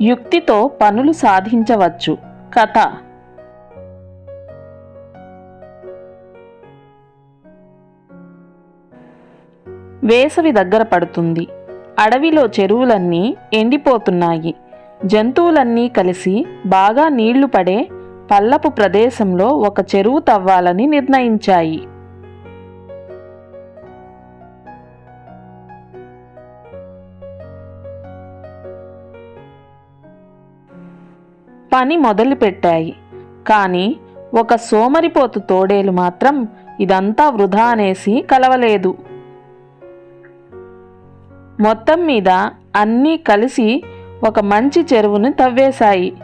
యుక్తితో పనులు సాధించవచ్చు. కథ. వేసవి దగ్గర పడుతుంది. అడవిలో చెరువులన్నీ ఎండిపోతున్నాయి. జంతువులన్నీ కలిసి బాగా నీళ్ళు పడే పల్లపు ప్రదేశంలో ఒక చెరువు తవ్వాలని నిర్ణయించాయి. పని మొదలుపెట్టాయి. కానీ ఒక సోమరిపోతు తోడేలు మాత్రం ఇదంతా వృధా అనేసి కలవలేదు. మొత్తం మీద అన్నీ కలిసి ఒక మంచి చెరువును తవ్వేశాయి.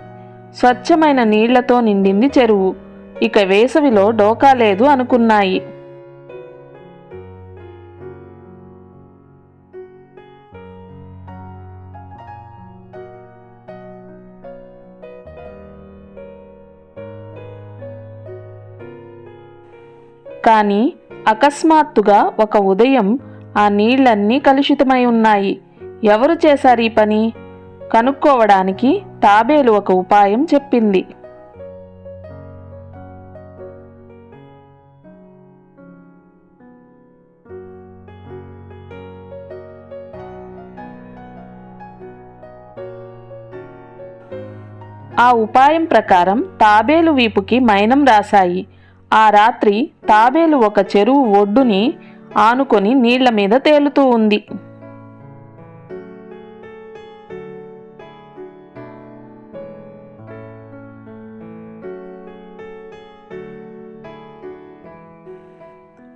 స్వచ్ఛమైన నీళ్ళతో నిండింది చెరువు. ఇక వేసవిలో డోకా లేదు అనుకున్నాయి. కానీ అకస్మాత్తుగా ఒక ఉదయం ఆ నీళ్ళన్నీ కలుషితమై ఉన్నాయి. ఎవరు చేశారు ఈ పని? కనుక్కోవడానికి తాబేలు ఒక ఉపాయం చెప్పింది. ఆ ఉపాయం ప్రకారం తాబేలు వీపుకి మైనం రాశాయి. ఆ రాత్రి తాబేలు ఒక చెరువు ఒడ్డుని ఆనుకొని నీళ్ళ మీద తేలుతూ ఉంది.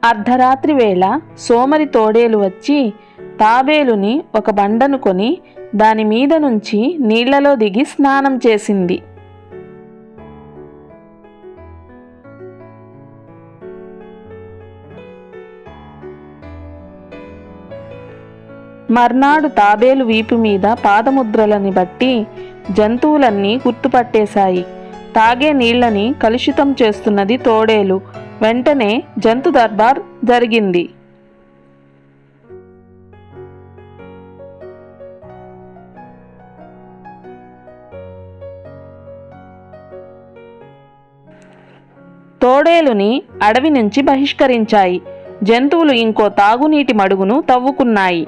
అర్ధరాత్రి వేళ సోమరి తోడేలు వచ్చి తాబేలుని ఒక బండను కొని దాని మీద నుంచి నీళ్ళలో దిగి స్నానం చేసింది. మర్నాడు తాబేలు వీపు మీద పాదముద్రలని బట్టి జంతువులన్నీ గుర్తుపట్టేశాయి. తాగే నీళ్ళని కలుషితం చేస్తున్నది తోడేలు. వెంటనే జంతు దర్బార్ జరిగింది. తోడేలుని అడవి నుంచి బహిష్కరించాయి. జంతువులు ఇంకో తాగునీటి మడుగును తవ్వుకున్నాయి.